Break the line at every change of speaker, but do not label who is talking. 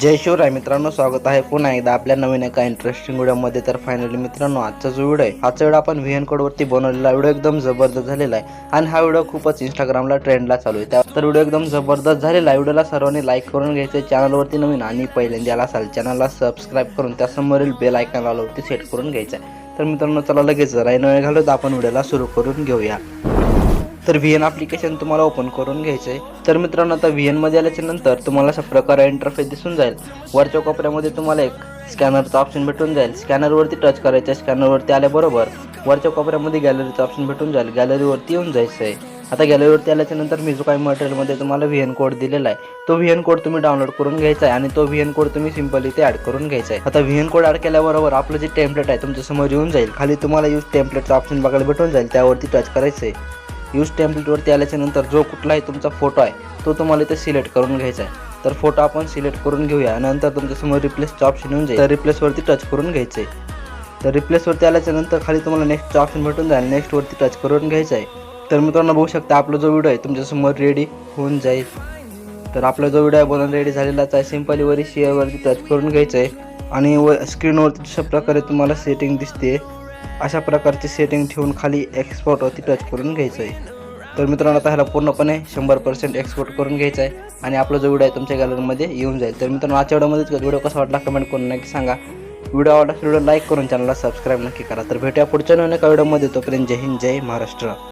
जय शिवराय मित्रांनो स्वागत आहे पुन्हा एकदा आपल्या नवीन एका इंटरेस्टिंग व्हिडिओमध्ये तर फायनली मित्रांनो आजचा जो व्हिडिओ आहे हाचा व्हिडिओ आपण व्हीएन कोडवरती बनवलेला व्हिडिओ एकदम जबरदस्त झालेला आहे. आणि हा व्हिडिओ खूपच इंस्टाग्रामला ट्रेंडला चालू आहे. त्या तर व्हिडिओ एकदम जबरदस्त झालेला आहे. व्हिडिओला सर्वांनी लाईक करून घ्यायचं चॅनलवरती नवीन आणि पहिल्यांदा आला असाल चॅनलला सबस्क्राईब करून त्यासमोरील बेल आयकॉन सेट करून घ्यायचं आहे. तर मित्रांनो चला लगेच जरा न वेळ घालत आपण व्हिडिओला सुरू करून घेऊया. तर व्ही एन ॲप्लिकेशन तुम्हाला ओपन करून घ्यायचं आहे तर मित्रांनो आता व्ही एनमध्ये आल्याच्यानंतर तुम्हाला अशा प्रकारे इंटरफेस दिसून जाईल. वरच्या कोपऱ्यामध्ये तुम्हाला एक स्कॅनरचा ऑप्शन भेटून जाईल. स्कॅनरवरती टच करायचं स्कॅनरवरती आल्याबरोबर वरच्या कोपऱ्यामध्ये गॅलरीचं ऑप्शन भेटून जाईल. गॅलरीवरती येऊन जायचं आहे आता गॅलरीवरती आल्याच्यानंतर मी जो काही मटेरियलमध्ये तुम्हाला व्ही एन कोड दिलेला आहे तो व्ही एन कोड तुम्ही डाउनलोड करून घ्यायचा आहे आणि तो व्ही एन कोड तुम्ही सिंपल इथे ॲड करून घ्यायचा आहे. आता व्ही एन कोड ॲड केल्याबरोबर आपलं जे टेम्पलेट आहे तुमच्यासमोर येऊन जाईल. खाली तुम्हाला यूज टेम्पलेटचं ऑप्शन बघायला भेटून जाईल. त्यावरती टच करायचं आहे यूज टेम्पलेटवरती आल्याच्यानंतर जो कुठलाही तुमचा फोटो आहे तो तुम्हाला इथे सिलेक्ट करून घ्यायचा आहे. तर फोटो आपण सिलेक्ट करून घेऊया. नंतर तुमच्यासमोर रिप्लेसचं ऑप्शन येऊन जाईल. तर रिप्लेसवरती टच करून घ्यायचं आहे तर रिप्लेसवरती आल्याच्यानंतर खाली तुम्हाला नेक्स्टचं ऑप्शन भेटून जाईल. नेक्स्टवरती टच करून घ्यायचं आहे. तर मित्रांनो बघू शकता आपला जो व्हिडिओ आहे तुमच्यासमोर रेडी होऊन जाईल. तर आपला जो व्हिडिओ आहे बनवून रेडी झालेलाच आहे. सिम्पली वरी शेअरवरती टच करून घ्यायचं आहे आणि व स्क्रीनवरती जशा प्रकारे तुम्हाला सेटिंग दिसते अशा प्रकारची सेटिंग ठेवून खाली एक्सपोर्टवरती टच करून घ्यायचं आहे तर मित्रांनो आता ह्याला पूर्णपणे शंभर पर्सेंट एक्सपोर्ट करून घ्यायचा आहे आणि आपला जो व्हिडिओ आहे तुमच्या गॅलरीमध्ये येऊन जाईल. तर मित्रांनो आजच्या व्हिडिओमध्येच व्हिडिओ कसा वाटला कमेंट करून नक्की सांगा. व्हिडिओ आवडला व्हिडिओ लाईक करून चॅनलला सबस्क्राईब नक्की करा. तर भेटूया पुढच्या नवीन एका व्हिडिओमध्ये तोपर्यंत जय हिंद जय महाराष्ट्र.